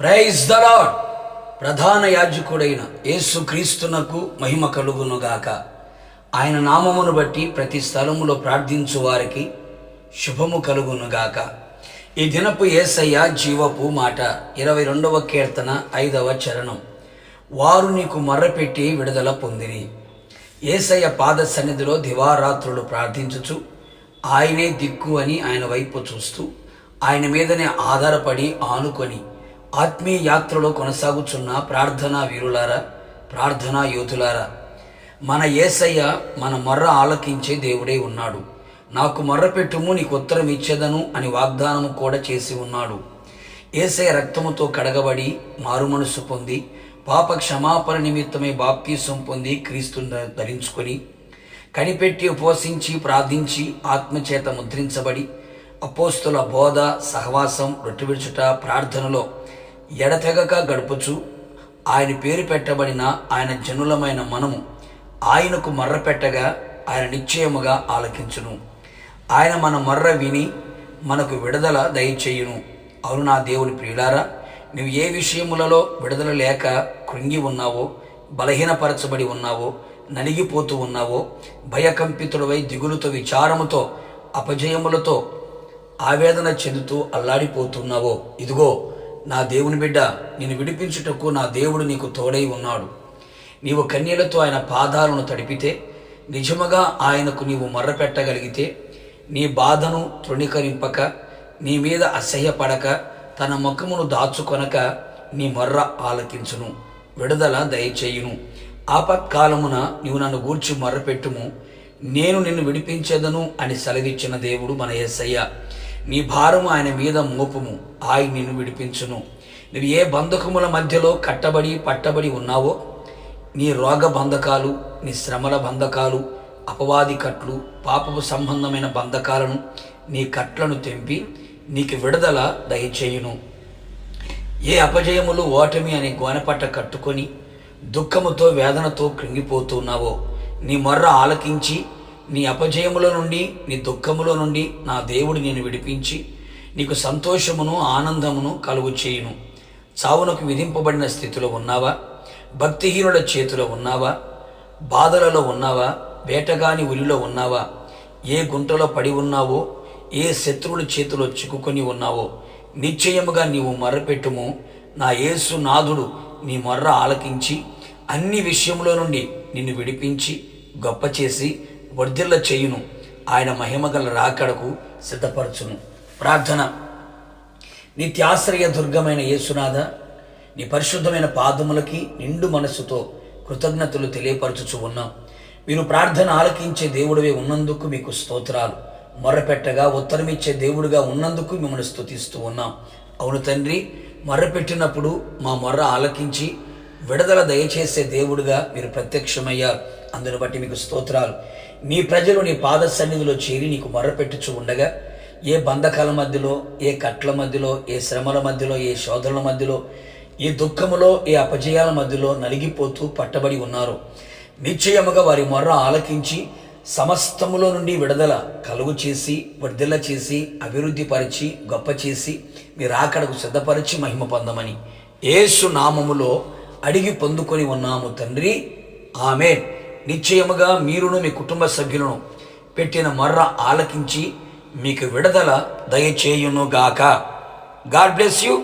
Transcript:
Praise the lord. ప్రధాన యాజకుడైన యేసు క్రీస్తునకు మహిమ కలుగునుగాక ఆయన నామమును బట్టి ప్రతి స్థలములో ప్రార్థించు వారికి శుభము కలుగునుగాక ఈ దినపు ఏసయ్య జీవపు మాట ఇరవై రెండవ కీర్తన ఐదవ చరణం. వారు నీకు మర్రపెట్టి విడుదల పొందిరి. ఏసయ్య పాద సన్నిధిలో దివారాత్రులు ప్రార్థించుచు ఆయనే దిక్కు అని ఆయన వైపు చూస్తూ ఆయన మీదనే ఆధారపడి ఆనుకొని ఆత్మీయ యాత్రలో కొనసాగుచున్న ప్రార్థనా వీరులారా ప్రార్థనా యోధులారా మన ఏసయ్య మన మొర్ర ఆలకించే దేవుడే ఉన్నాడు. నాకు మొర్ర పెట్టుము నీకు ఉత్తరం ఇచ్చేదను అని వాగ్దానము కూడా చేసి ఉన్నాడు. ఏసయ్య రక్తముతో కడగబడి మారుమనసు పొంది పాప క్షమాపణ నిమిత్తమే బాప్తీసం పొంది క్రీస్తుని ధరించుకొని కనిపెట్టి ఉపవసించి ప్రార్థించి ఆత్మచేత ముద్రించబడి అపోస్తుల బోధ సహవాసం రొట్టె విడుచుట ప్రార్థనలో ఎడతెగక గడుపుచు. ఆయన పేరు పెట్టబడిన ఆయన జనులమైన మనము ఆయనకు మర్ర పెట్టగా ఆయన నిశ్చయముగా ఆలకించును. ఆయన మన మర్ర విని మనకు విడుదల దయచేయును. అవును నా దేవుని ప్రియులారా నువ్వు ఏ విషయములలో విడుదల లేక కృంగి ఉన్నావో బలహీనపరచబడి ఉన్నావో నలిగిపోతూ ఉన్నావో భయకంపితుడవై దిగులుతో విచారముతో అపజయములతో ఆవేదన చెందుతూ అల్లాడిపోతున్నావో ఇదిగో నా దేవుని బిడ్డ నిన్ను విడిపించుటకు నా దేవుడు నీకు తోడై ఉన్నాడు. నీవు కన్యలతో ఆయన పాదాలను తడిపితే నిజముగా ఆయనకు నీవు మర్రపెట్టగలిగితే నీ బాధను తృణీకరింపక నీ మీద అసహ్యపడక తన ముఖమును దాచుకొనక నీ మర్ర ఆలకించును. విడుదల దయచేయును. ఆపత్కాలమున నీవు నన్ను గూర్చి మర్రపెట్టుము. నేను నిన్ను విడిపించేదను అని సెలవిచ్చిన దేవుడు మన ఎస్సయ్య నీ భారము ఆయన మీద మోపము ఆయన నిన్ను విడిపించును. నువ్వు ఏ బంధకముల మధ్యలో కట్టబడి పట్టబడి ఉన్నావో నీ రోగ బంధకాలు నీ శ్రమల బంధకాలు అపవాది కట్లు పాపపు సంబంధమైన బంధకాలను నీ కట్లను తెంపి నీకు విడుదల దయచేయును. ఏ అపజయములు ఓటమి అనే గోనపట్ట కట్టుకొని దుఃఖముతో వేదనతో కృంగిపోతున్నావో నీ మొర్ర ఆలకించి నీ అపజయముల నుండి నీ దుఃఖములో నుండి నా దేవుడు నేను విడిపించి నీకు సంతోషమును ఆనందమును కలుగు చేయును చావునకు విధింపబడిన స్థితిలో ఉన్నావా? భక్తిహీనుల చేతిలో ఉన్నావా? బాధలలో ఉన్నావా? వేటగాని ఉరిలో ఉన్నావా? ఏ గుంటలో పడి ఉన్నావో? ఏ శత్రువుల చేతిలో చిక్కుకొని ఉన్నావో? నిశ్చయముగా నీవు మర్రపెట్టుము నా యేసు నాథుడు నీ మొర్ర ఆలకించి అన్ని విషయంలో నుండి నిన్ను విడిపించి గొప్ప చేసి వర్ధిల్ల చేయును. ఆయన మహిమగల రాకడకు సిద్ధపరచును. ప్రార్థన. నిత్యాశ్రయ దుర్గమైన యేసునాథ నీ పరిశుద్ధమైన పాదములకి నిండు మనస్సుతో కృతజ్ఞతలు తెలియపరచుచు ఉన్నాం. మీరు ప్రార్థన ఆలకించే దేవుడివే ఉన్నందుకు మీకు స్తోత్రాలు. మొర్రపెట్టగా ఉత్తరమిచ్చే దేవుడిగా ఉన్నందుకు మిమ్మల్ని స్థుతిస్తూ ఉన్నాం. అవును తండ్రి మొర్రపెట్టినప్పుడు మా మొర్ర ఆలకించి విడుదల దయచేసే దేవుడిగా మీరు ప్రత్యక్షమయ్యారు. అందును బట్టి మీకు స్తోత్రాలు. నీ ప్రజలు నీ పాద సన్నిధిలో చేరి నీకు మొర్రపెట్టుచు ఉండగా ఏ బంధకాల మధ్యలో ఏ కట్ల మధ్యలో ఏ శ్రమల మధ్యలో ఏ శోధనల మధ్యలో ఏ దుఃఖములో ఏ అపజయాల మధ్యలో నలిగిపోతూ పట్టబడి ఉన్నారు. నిశ్చయముగా వారి మొర్ర ఆలకించి సమస్తములో నుండి విడుదల కలుగు చేసి విడుదల చేసి అభివృద్ధి పరిచి గొప్ప చేసి మీరు ఆకడకు సిద్ధపరిచి మహిమ పొందమని. ఏసు నామములో అడిగి పొందుకొని ఉన్నాము తండ్రి. ఆమె నిశ్చయముగా మీరును మీ కుటుంబ సభ్యులను పెట్టిన మర్ర ఆలకించి మీకు విడుదల దయచేయునుగాక. God bless you.